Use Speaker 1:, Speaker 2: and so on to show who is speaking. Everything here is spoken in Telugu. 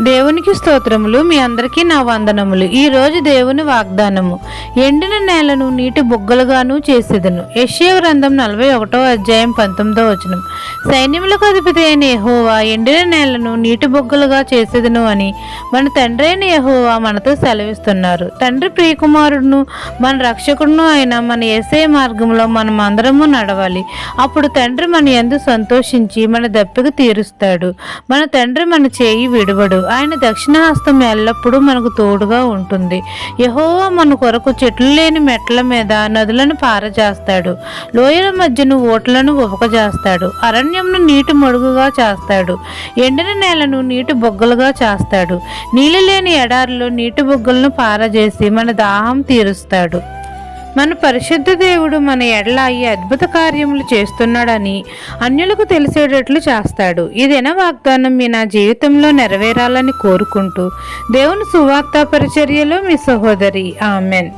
Speaker 1: దేవునికి స్తోత్రములు మీ అందరికీ నా వందనములు. ఈ రోజు దేవుని వాగ్దానము. ఎండిన నేలను నీటి బుగ్గలుగాను చేసేదను. యశ్య గ్రంథం నలభై ఒకటో అధ్యాయం పంతొమ్మిదో వచనం. సైన్యములకు అధిపతి అయిన యహోవా ఎండిన నేలను నీటి బుగ్గలుగా చేసేదను అని మన తండ్రి అయిన యహోవా మనతో సెలవిస్తున్నారు. తండ్రి ప్రియకుమారుడును మన రక్షకుడును అయిన మన ఏసే మార్గంలో మనం అందరము నడవాలి. అప్పుడు తండ్రి మన ఎందు సంతోషించి మన దప్పిక తీరుస్తాడు. మన తండ్రి మన చేయి విడవడు. ఆయన దక్షిణహస్తం ఎల్లప్పుడూ మనకు తోడుగా ఉంటుంది. యహోవా మన కొరకు చెట్లు లేని మెట్ల మీద నదులను పారజేస్తాడు. లోయల మధ్యను ఓట్లను ఉపకజేస్తాడు అరణ్యంను నీటి మడుగుగా చేస్తాడు. ఎండిన నేలను నీటి బొగ్గలుగా చేస్తాడు. నీళ్ళు లేని ఎడారిలో నీటి బొగ్గలను పారజేసి మన దాహం తీరుస్తాడు. మన పరిశుద్ధ దేవుడు మన ఎడల ఈ అద్భుత కార్యములు చేస్తున్నాడని అన్యులకు తెలిసేటట్లు చేస్తాడు. ఇదిన వాగ్దానం? మీ నా జీవితంలో నెరవేరాలని కోరుకుంటూ దేవుని సువార్త పరిచర్యలో మీ సహోదరి. ఆమెన్.